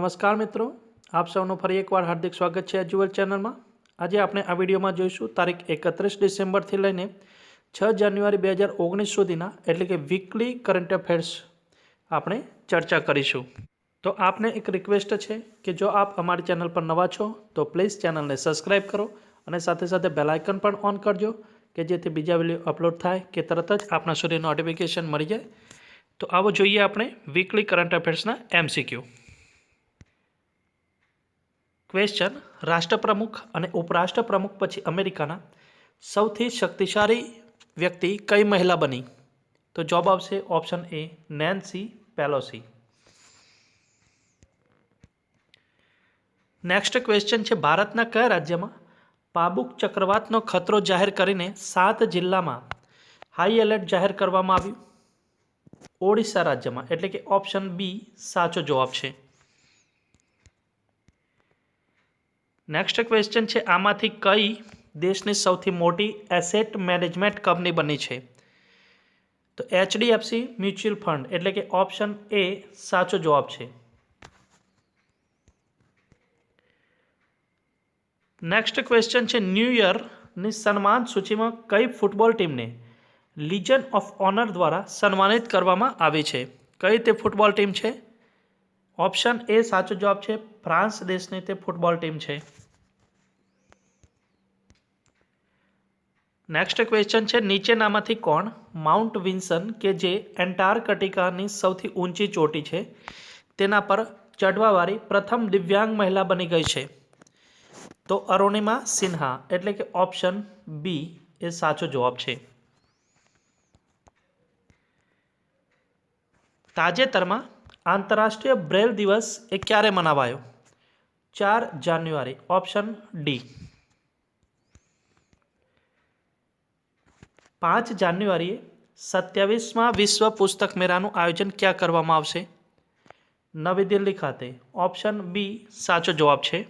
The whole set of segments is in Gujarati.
નમસ્કાર મિત્રો, આપ સૌનું ફરી એકવાર હાર્દિક સ્વાગત છે એજ્યુઅલ ચેનલમાં. આજે આપણે આ વિડીયોમાં જોઈશું તારીખ એકત્રીસ ડિસેમ્બરથી લઈને છ જાન્યુઆરી બે હજાર ઓગણીસ સુધીના, એટલે કે વીકલી કરંટ અફેર્સ આપણે ચર્ચા કરીશું. તો આપને એક રિક્વેસ્ટ છે કે જો આપ અમારી ચેનલ પર નવા છો, તો પ્લીઝ ચેનલને સબસ્ક્રાઈબ કરો અને સાથે સાથે બેલાઇકન પણ ઓન કરજો, કે જેથી બીજા વીડિયો અપલોડ થાય, કે તરત જ આપણા સુધી નોટિફિકેશન મળી જાય. તો આવો જોઈએ આપણે વીકલી કરંટ અફેર્સના એમસીક્યુ ક્વેશ્ચન રાષ્ટ્રપ્રમુખ અને ઉપરાષ્ટ્રપ્રમુખ પછી અમેરિકાના સૌથી શક્તિશાળી વ્યક્તિ કઈ મહિલા બની? તો જવાબ આવશે option A Nancy Pelosi next question છે, ભારતના કયા રાજ્યમાં પાબુક ચક્રવાતનો ખતરો જાહેર કરીને સાત જિલ્લામાં હાઈ એલર્ટ જાહેર કરવામાં આવ્યું? ઓડિશા રાજ્યમાં. એટલે કે ઓપ્શન બી સાચો જવાબ છે. નેક્સ્ટ ક્વેશ્ચન છે, આમાંથી કઈ દેશની સૌથી મોટી એસેટ મેનેજમેન્ટ કંપની બની છે? તો એચડીએફસી મ્યુચ્યુઅલ ફંડ, એટલે કે ઓપ્શન એ સાચો જવાબ છે. નેક્સ્ટ ક્વેશ્ચન છે ન્યૂ યરની સન્માન સૂચિમાં કઈ ફૂટબોલ ટીમને લીજન ઓફ ઓનર દ્વારા સન્માનિત કરવામાં આવી છે? કઈ તે ફૂટબોલ ટીમ છે? ઓપ્શન એ સાચો જવાબ છે, ફ્રાન્સ દેશની તે ફૂટબોલ ટીમ છે. નેક્સ્ટ ક્વેશ્ચન છે, નીચેનામાંથી કોણ માઉન્ટ વિન્સન કે જે એન્ટાર્કટિકાની સૌથી ઊંચી ચોટી છે? તેના પર ચઢવાવાળી પ્રથમ દિવ્યાંગ મહિલા બની ગઈ છે. તો અરુણિમા સિન્હા, એટલે કે ઓપ્શન બી એ સાચો જવાબ છે. તાજેતરમાં આંતરરાષ્ટ્રીય બ્રેલ દિવસ એ ક્યારે મનાવાયો? ચાર જાન્યુઆરી ઓપ્શન ડી પાંચ જાન્યુઆરીએ સત્યાવીસમાં વિશ્વ પુસ્તક મેળાનું આયોજન ક્યાં કરવામાં આવશે? નવી દિલ્હી ખાતે. ઓપ્શન બી સાચો જવાબ છે.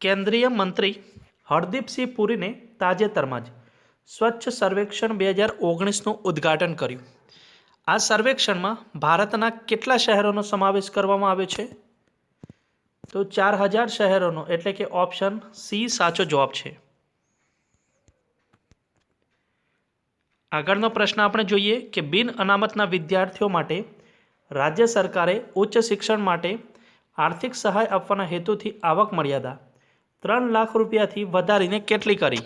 કેન્દ્રીય મંત્રી હરદીપસિંહ પુરીને તાજેતરમાં જ સ્વચ્છ સર્વેક્ષણ બે હજાર ઓગણીસનું ઉદ્ઘાટન કર્યું. આ સર્વેક્ષણમાં ભારતના કેટલા શહેરોનો સમાવેશ કરવામાં આવ્યો છે? તો ચાર હજાર શહેરોનો, એટલે કે ઓપ્શન સી સાચો જવાબ છે. આગળનો પ્રશ્ન આપણે જોઈએ કે બિન અનામતના વિદ્યાર્થીઓ માટે રાજ્ય સરકારે ઉચ્ચ શિક્ષણ માટે આર્થિક સહાય આપવાના હેતુથી આવક મર્યાદા ત્રણ લાખ રૂપિયાથી વધારીને કેટલી કરી?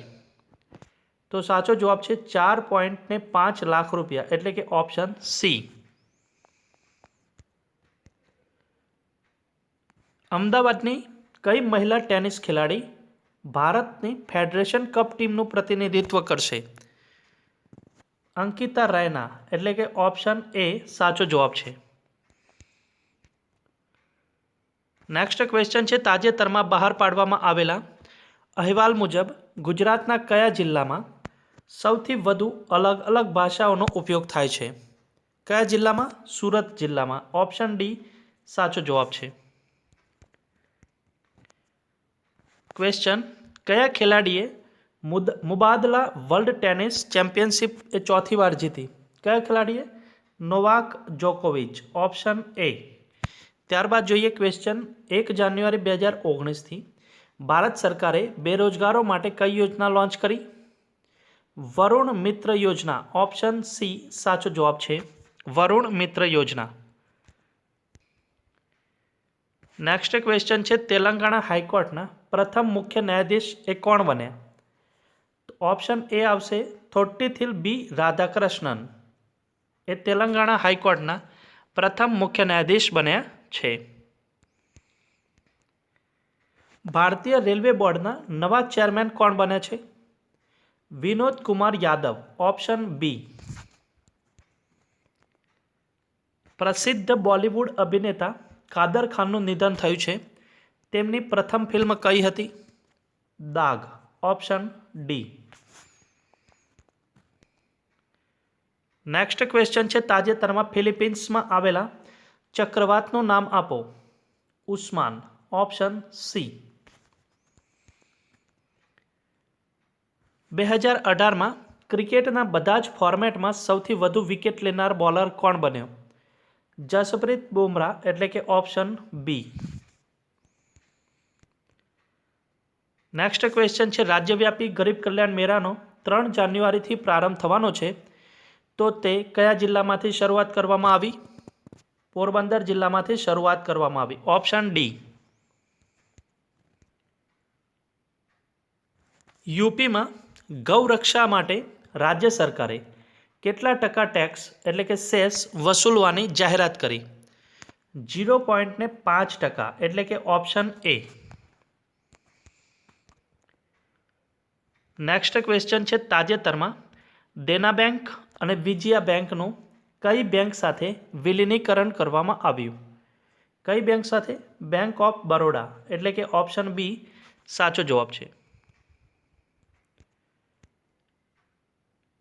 તો સાચો જવાબ છે ચાર પોઈન્ટ ને પાંચ લાખ રૂપિયા, એટલે કે ઓપ્શન સી. અમદાવાદની કઈ મહિલા ટેનિસ ખેલાડી ભારતની ફેડરેશન કપ ટીમનું પ્રતિનિધિત્વ કરશે? અંકિતા રાયના એટલે કે ઓપ્શન એ સાચો જવાબ છે. નેક્સ્ટ ક્વેશ્ચન છે, તાજેતરમાં બહાર પાડવામાં આવેલા અહેવાલ મુજબ ગુજરાતના કયા જિલ્લામાં સૌથી વધુ અલગ અલગ ભાષાઓનો ઉપયોગ થાય છે? કયા જિલ્લામાં? સુરત જિલ્લામાં. ઓપ્શન ડી સાચો જવાબ છે. ક્વેશ્ચન કયા ખેલાડીએ મુબાદલા વર્લ્ડ ટેનિસ ચેમ્પિયનશિપ એ ચોથી વાર જીતી. કયા ખેલાડીએ? નોવાક જોકોવિચ. Option A. ત્યારબાદ જોઈએ ક્વેશ્ચન એક જાન્યુઆરી બે હજાર ઓગણીસથી. ભારત સરકારે બેરોજગારો માટે કઈ યોજના લોન્ચ કરી? વરુણ મિત્ર યોજના. Option C. સાચો જવાબ છે વરુણ મિત્ર યોજના. નેક્સ્ટ ક્વેશ્ચન છે તેલંગાણા હાઈકોર્ટના પ્રથમ મુખ્ય ન્યાયાધીશ એ કોણ બન્યા? ઓપ્શન એ આવશે, થોટ્ટીથિલ બી રાધાકૃષ્ણન. એ તેલંગાણા હાઈકોર્ટના પ્રથમ મુખ્ય ન્યાયાધીશ બન્યા છે. ભારતીય રેલવે બોર્ડના નવા ચેરમેન કોણ બને છે? Vinod Kumar Yadav, option B. પ્રસિદ્ધ બોલિવૂડ અભિનેતા કાદર ખાનનું નિધન થયું છે. તેમની પ્રથમ ફિલ્મ કઈ હતી? Daag option D. Next question છે, તાજેતરમાં ફિલિપિન્સમાં આવેલા ચક્રવાતનું નામ આપો. ઉસ્માન. ઓપ્શન સી બે હજાર અઢારમાં ક્રિકેટના બધા જ ફોર્મેટમાં સૌથી વધુ વિકેટ લેનાર બોલર કોણ બન્યો? જસપ્રીત બુમરાહ, એટલે કે ઓપ્શન બી નેક્સ્ટ ક્વેશ્ચન છે, રાજ્યવ્યાપી ગરીબ કલ્યાણ મેળાનો ત્રણ જાન્યુઆરીથી પ્રારંભ થવાનો છે. તો તે કયા જિલ્લામાંથી શરૂઆત કરવામાં આવી? પોરબંદર જિલ્લામાંથી શરૂઆત કરવામાં આવી. Option D. યુપીમાં ગૌરક્ષા માટે રાજ્ય સરકારે કેટલા ટકા ટેક્સ એટલે કે સેસ વસૂલવાની જાહેરાત કરી? જીરો પોઈન્ટને પાંચ ટકા એટલે કે ઓપ્શન એ. નેક્સ્ટ ક્વેશ્ચન છે તાજેતરમાં દેના બેંક અને વિજયા બેંકનું કઈ બેંક સાથે વિલીનીકરણ કરવામાં આવ્યું? કઈ બેંક સાથે? બેંક ઓફ બરોડા એટલે કે ઓપ્શન બી સાચો જવાબ છે.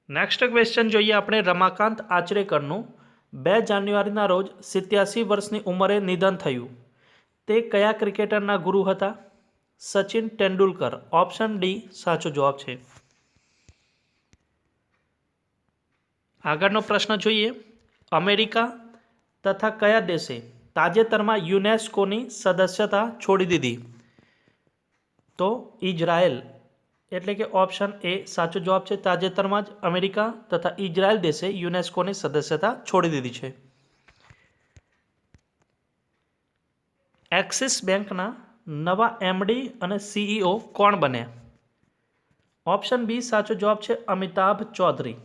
નેક્સ્ટ ક્વેશ્ચન જોઈએ આપણે રમાકાંત આચરેકરનું. બે જાન્યુઆરીના રોજ સિત્યાસી વર્ષની ઉંમરે નિધન થયું. તે કયા ક્રિકેટરના ગુરુ હતા? સચિન તેંડુલકર ઓપ્શન ડી સાચો જવાબ છે. આગળનો પ્રશ્ન જોઈએ. અમેરિકા તથા કયા દેશે તાજેતરમાં યુનેસ્કોની સદસ્યતા છોડી દીધી? તો ઇઝરાયલ એટલે કે ઓપ્શન એ સાચો જવાબ છે. તાજેતરમાં જ અમેરિકા તથા ઇઝરાયલ દેશે યુનેસ્કોની સદસ્યતા છોડી દીધી છે. એક્સિસ બેંકના નવા એમડી અને સીઈઓ કોણ બન્યા? ઓપ્શન બી સાચો જવાબ છે અમિતાભ ચૌધરી.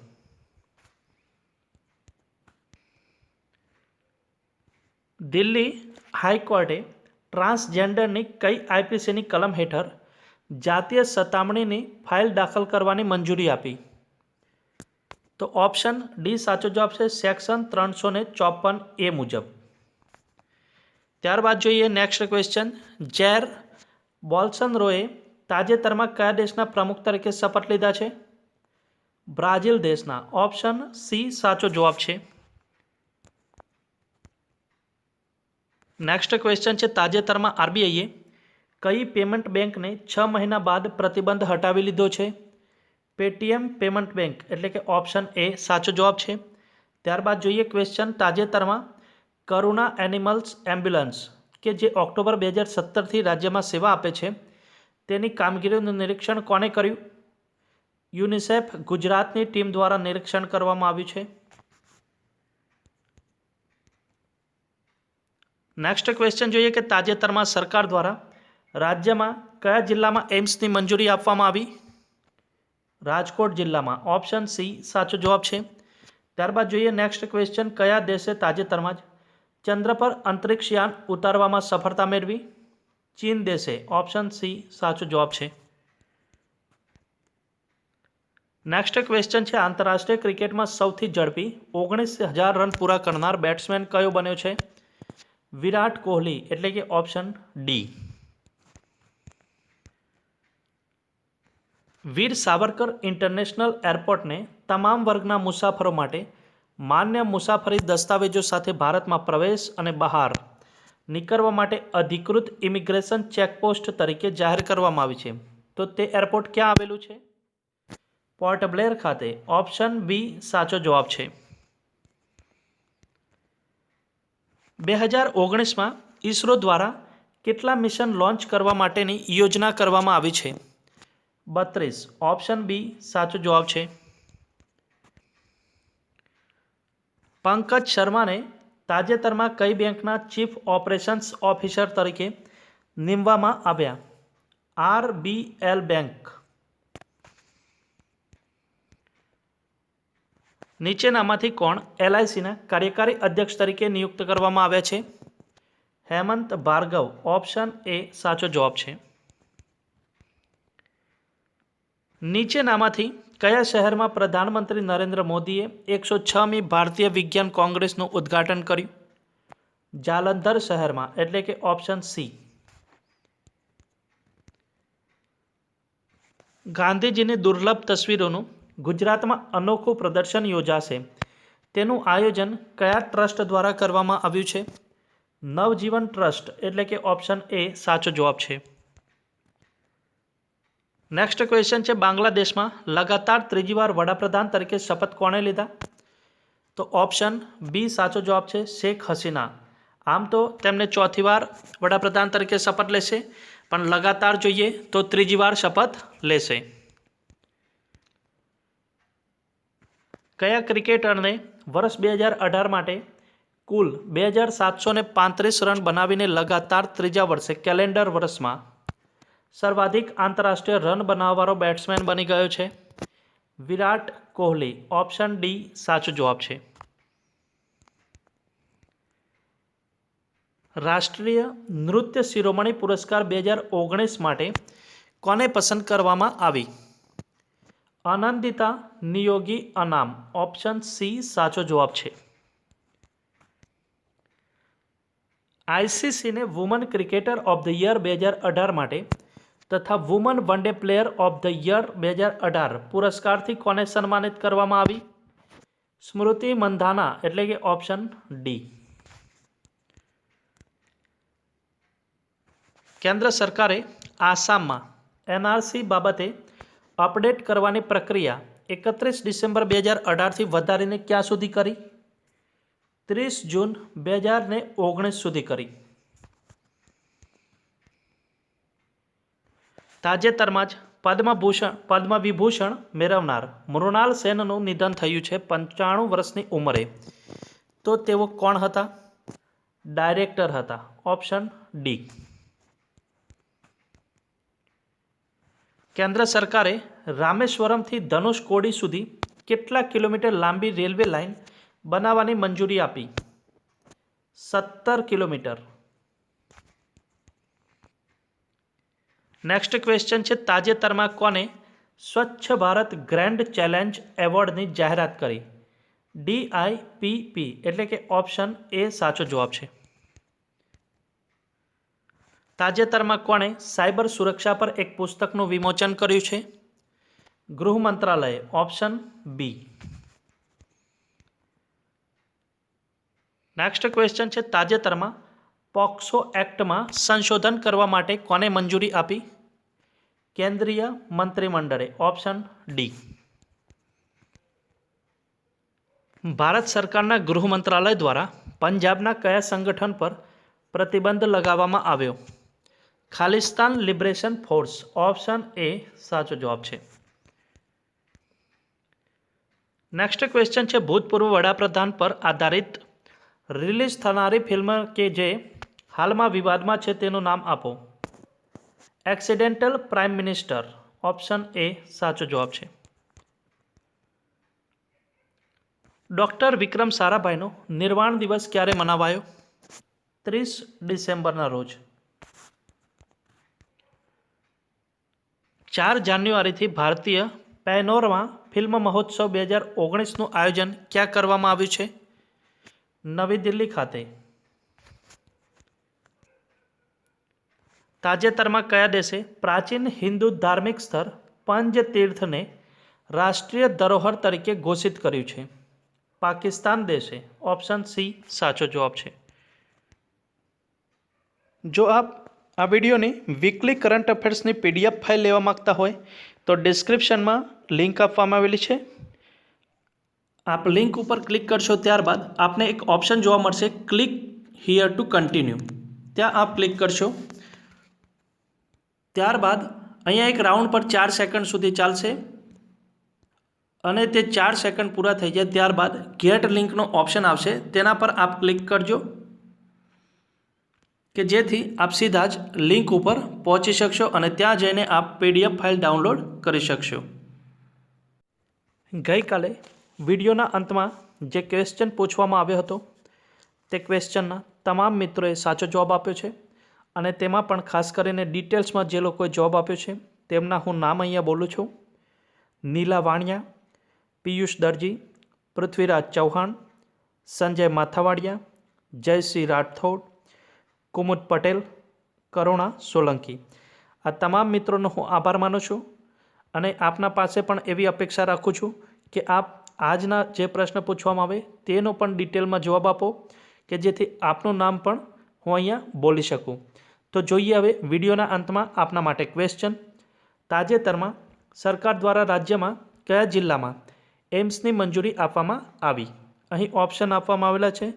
દિલ્હી હાઈકોર્ટે ટ્રાન્સજેન્ડરની કઈ આઈપીસીની કલમ હેઠળ જાતીય સતામણીની ફાઇલ દાખલ કરવાની મંજૂરી આપી? તો ઓપ્શન ડી સાચો જવાબ છે સેક્શન ત્રણસો ને ચોપન એ મુજબ. ત્યારબાદ જોઈએ નેક્સ્ટ ક્વેશ્ચન. જેર બોલ્સનરોએ તાજેતરમાં કયા દેશના પ્રમુખ તરીકે શપથ લીધા છે? બ્રાઝિલ દેશના. ઓપ્શન સી સાચો જવાબ છે. નેક્સ્ટ ક્વેશ્ચન છે, તાજેતરમાં આરબીઆઈએ કઈ પેમેન્ટ બેંકને છ મહિના બાદ પ્રતિબંધ હટાવી લીધો છે? પેટીએમ પેમેન્ટ બેંક એટલે કે ઓપ્શન એ સાચો જવાબ છે. ત્યારબાદ જોઈએ ક્વેશ્ચન તાજેતરમાં કરુણા એનિમલ્સ એમ્બ્યુલન્સ કે જે ઓક્ટોબર બે હજાર સત્તરથી રાજ્યમાં સેવા આપે છે, તેની કામગીરીનું નિરીક્ષણ કોણે કર્યું? યુનિસેફ ગુજરાતની ટીમ દ્વારા નિરીક્ષણ કરવામાં આવ્યું છે. નેક્સ્ટ ક્વેશ્ચન જોઈએ કે તાજેતરમાં સરકાર દ્વારા રાજ્યમાં કયા જિલ્લામાં એમ્સની મંજૂરી આપવામાં આવી? રાજકોટ જિલ્લામાં ઓપ્શન સી સાચો જવાબ છે. ત્યારબાદ જોઈએ નેક્સ્ટ ક્વેશ્ચન કયા દેશે તાજેતરમાં જ ચંદ્ર પર અંતરિક્ષયાન ઉતારવામાં સફળતા મેળવી? ચીન દેશે ઓપ્શન સી સાચો જવાબ છે. નેક્સ્ટ ક્વેશ્ચન છે આંતરરાષ્ટ્રીય ક્રિકેટમાં સૌથી ઝડપી ઓગણીસ હજાર રન પૂરા કરનાર બેટ્સમેન કયો બન્યો છે? વિરાટ કોહલી એટલે કે option D Veer Savarkar international એરપોર્ટને તમામ વર્ગના મુસાફરો માટે માન્ય મુસાફરી દસ્તાવેજો સાથે ભારતમાં પ્રવેશ અને બહાર નીકળવા માટે અધિકૃત ઇમિગ્રેશન ચેકપોસ્ટ તરીકે જાહેર કરવામાં આવી છે. તો તે એરપોર્ટ ક્યાં આવેલું છે? પોર્ટ બ્લેર ખાતે ઓપ્શન બી સાચો જવાબ છે. બે હજાર ઓગણીસમાં ઈસરો દ્વારા કેટલા મિશન લોન્ચ કરવા માટેની યોજના કરવામાં આવી છે? બત્રીસ. ઓપ્શન બી સાચો જવાબ છે. પંકજ શર્માને તાજેતરમાં કઈ બેંકના ચીફ ઓપરેશન્સ ઓફિસર તરીકે નીમવામાં આવ્યા? RBL bank. નીચેનામાંથી કોણ એલઆઈસીના કાર્યકારી અધ્યક્ષ તરીકે નિયુક્ત કરવામાં આવ્યા છે? હેમંત ભાર્ગવ, ઓપ્શન એ સાચો જવાબ છે. નીચેનામાંથી કયા શહેરમાં પ્રધાનમંત્રી નરેન્દ્ર મોદીએ એકસો છમી ભારતીય વિજ્ઞાન કોંગ્રેસનું ઉદ્ઘાટન કર્યું? જાલંધર શહેરમાં, એટલે કે ઓપ્શન સી. ગાંધીજીની દુર્લભ તસવીરોનું ગુજરાતમાં અનોખું પ્રદર્શન યોજાશે. તેનું આયોજન કયા ટ્રસ્ટ દ્વારા કરવામાં આવ્યું છે? નવજીવન ટ્રસ્ટ એટલે કે ઓપ્શન એ સાચો જવાબ છે. નેક્સ્ટ ક્વેશ્ચન છે બાંગ્લાદેશમાં લગાતાર ત્રીજી વાર વડાપ્રધાન તરીકે શપથ કોણે લીધા? તો ઓપ્શન બી સાચો જવાબ છે શેખ હસીના. આમ તો તેમને ચોથી વાર વડાપ્રધાન તરીકે શપથ લેશે, પણ લગાતાર જોઈએ તો ત્રીજી વાર શપથ લેશે. કયા ક્રિકેટરને વર્ષ બે હજાર અઢાર માટે કુલ બે હજાર સાતસો પાંત્રીસ રન બનાવીને લગાતાર ત્રીજા વર્ષે કેલેન્ડર વર્ષમાં સર્વાધિક આંતરરાષ્ટ્રીય રન બનાવવાળો બેટ્સમેન બની ગયો છે? વિરાટ કોહલી. ઓપ્શન ડી, સાચો જવાબ છે. રાષ્ટ્રીય નૃત્ય શિરોમણી પુરસ્કાર બે હજાર ઓગણીસ માટે કોને પસંદ કરવામાં આવી? આનંદિતા નિયોગી અનામ. ઓપ્શન સી, સાચો જવાબ છે. આઈસીસીને woman cricketer of the year બે હજાર અઢાર માટે તથા woman one day player of the year બે હજાર અઢાર પુરસ્કારથી કોને સન્માનિત કરવામાં આવી? સ્મૃતિ મંધાના, એટલે કે ઓપ્શન ડી. કેન્દ્ર સરકારે આસામમાં એનઆરસી બાબતે અપડેટ કરવાની પ્રક્રિયા એકત્રીસ ડિસેમ્બર બે હજાર અઢારથી વધારીને ક્યાં સુધી કરી? ત્રીસ જૂન બે હજાર ને ઓગણીસ સુધી કરી. તાજેતરમાં જ પદ્મભૂષણ, પદ્મવિભૂષણ મેળવનાર મૃણાલ સેનનું નિધન થયું છે પંચાણું વર્ષની ઉંમરે. તો તેઓ કોણ હતા? ડાયરેક્ટર હતા. Option D. કેન્દ્ર સરકારે રામેશ્વરમથી ધનુષકોડી સુધી કેટલા કિલોમીટર લાંબી રેલવે લાઇન બનાવવાની મંજૂરી આપી? સત્તર કિલોમીટર. નેક્સ્ટ ક્વેશ્ચન છે, તાજેતરમાં કોને સ્વચ્છ ભારત ગ્રેન્ડ ચેલેન્જ એવોર્ડની જાહેરાત કરી? ડીઆઈપીપી એટલે કે ઓપ્શન એ સાચો જવાબ છે. તાજેતરમાં કોણે સાયબર સુરક્ષા પર એક પુસ્તકનું વિમોચન કર્યું છે? ગૃહ મંત્રાલયે ઓપ્શન બી નેક્સ્ટ ક્વેશ્ચન છે, તાજેતરમાં પોક્સો એક્ટમાં સંશોધન કરવા માટે કોને મંજૂરી આપી? કેન્દ્રીય મંત્રીમંડળે ઓપ્શન ડી ભારત સરકારના ગૃહ મંત્રાલય દ્વારા પંજાબના કયા સંગઠન પર પ્રતિબંધ લગાવવામાં આવ્યો? Khalistan liberation force option A સાચો જવાબ છે. નેક્સ્ટ ક્વેશ્ચન છે, ભૂતપૂર્વ વડાપ્રધાન પર આધારિત. રિલીઝ થનારી ફિલ્મ કે જે હાલમાં વિવાદમાં છે તેનું નામ આપો. Accidental prime minister option A સાચો જવાબ છે. ડૉક્ટર વિક્રમ સારાભાઈનો નિર્વાણ દિવસ ક્યારે મનાવાયો? ત્રીસ ડિસેમ્બરના રોજ. ચાર જાન્યુઆરીથી ભારતીય પેનોરમા ફિલ્મ મહોત્સવ બે હજાર ઓગણીસનું આયોજન ક્યાં કરવામાં આવ્યું છે? નવી દિલ્હી ખાતે. તાજેતરમાં કયા દેશે પ્રાચીન હિન્દુ ધાર્મિક સ્થળ પંજ તીર્થને રાષ્ટ્રીય ધરોહર તરીકે ઘોષિત કર્યું છે? પાકિસ્તાન દેશે ઓપ્શન સી, સાચો જવાબ છે. જો આપ આ વિડીયોની વીકલી કરંટ અફેર્સની પીડીએફ ફાઇલ લેવા માગતા હોય, તો ડિસ્ક્રિપ્શનમાં લિંક આપવામાં આવેલી છે. આપ લિંક ઉપર ક્લિક કરશો ત્યારબાદ આપને એક ઓપ્શન જોવા મળશે ક્લિક હિયર ટુ કન્ટિન્યુ ત્યાં આપ ક્લિક કરશો. ત્યારબાદ અહીંયા એક રાઉન્ડ પર ચાર સેકન્ડ સુધી ચાલશે. અને તે ચાર સેકન્ડ પૂરા થઈ જાય ત્યારબાદ ગેટ લિંકનો ઓપ્શન આવશે. તેના પર આપ ક્લિક કરજો. કે જેથી આપ સીધા જ લિંક ઉપર પહોંચી શકશો અને ત્યાં જઈને આપ પીડીએફ ફાઇલ ડાઉનલોડ કરી શકશો. ગઈકાલે વિડીયોના અંતમાં જે ક્વેશ્ચન પૂછવામાં આવ્યો હતો, તે ક્વેશ્ચનના તમામ મિત્રોએ સાચો જવાબ આપ્યો છે અને તેમાં પણ ખાસ કરીને ડિટેલ્સમાં જે લોકોએ જવાબ આપ્યો છે, તેમના હું નામ અહીંયા બોલું છું. નીલા વાણિયા, પિયુષ દરજી, પૃથ્વીરાજ ચૌહાણ, સંજય માથાવાડિયા, જયશ્રી રાઠોડ, કુમુદ પટેલ, કરુણા સોલંકી. આ તમામ મિત્રોનો હું આભાર માનું છું. અને આપના પાસે પણ એવી અપેક્ષા રાખું છું કે આપ આજના જે પ્રશ્ન પૂછવામાં આવે તેનો પણ ડિટેલમાં જવાબ આપો કે જેથી આપનું નામ પણ હું અહીંયા બોલી શકું. તો જોઈએ હવે વિડીયોના અંતમાં આપના માટે ક્વેશ્ચન તાજેતરમાં સરકાર દ્વારા રાજ્યમાં કયા જિલ્લામાં એમ્સની મંજૂરી આપવામાં આવી? અહીં ઓપ્શન આપવામાં આવેલા છે.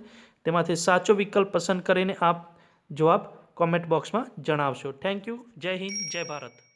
તેમાંથી સાચો વિકલ્પ પસંદ કરીને આપ જવાબ કોમેન્ટ બોક્સમાં જણાવશો. થેન્ક યુ જય હિન્દ. જય ભારત.